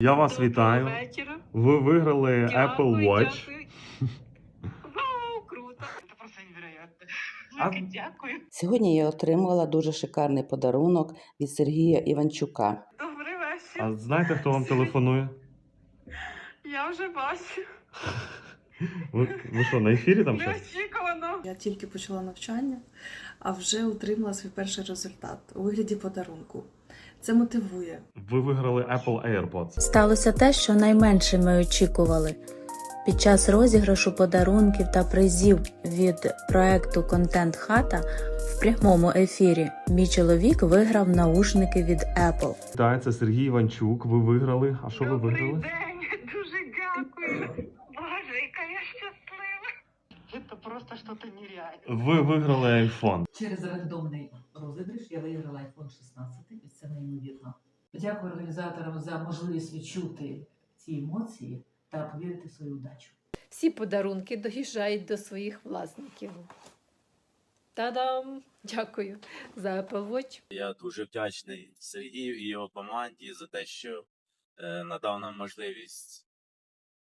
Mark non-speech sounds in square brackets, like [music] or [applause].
Я вас вітаю. вечора. Ви виграли Apple Watch. дякую. Вау, круто. Це просто невероятно. А- Велике дякую. Сьогодні я отримала дуже шикарний подарунок від Сергія Іванчука. Добрий вечір. А знаєте, хто вам телефонує? [laughs] Я вже бачу. Ви, ви що, на ефірі там щось? Неочікувано. Я тільки почала навчання, а вже отримала свій перший результат у вигляді подарунку. Це мотивує. Ви виграли Apple AirPods. Сталося те, що найменше ми очікували. Під час розіграшу подарунків та призів від проекту Контент Хата в прямому ефірі мій чоловік виграв наушники від Apple. Так, це Сергій Іванчук. Ви виграли. А що ви Добрий виграли? день. Дуже дякую. Боже, яка я щаслива. Це просто щось нереальне. Ви виграли iPhone. Через рандомний розіграш я виграла iPhone 16, і це неймовірно. Дякую організаторам за можливість відчути ці емоції та повірити в свою удачу. всі подарунки доїжджають до своїх власників. Та-дам! Дякую за Apple Я дуже вдячний Сергію і його команді за те, що е, надав нам можливість